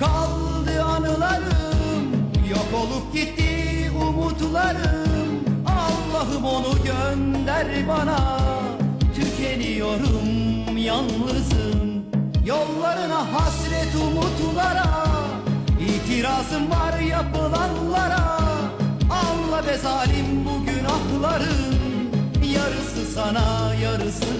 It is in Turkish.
Kaldı anılarım Yok olup gitti umutlarım. Allah'ım onu gönder bana Tükeniyorum yalnızım. Yollarına hasret umutlara İtirazım var yapılanlara. Anla be zalim bu günahların Yarısı sana yarısı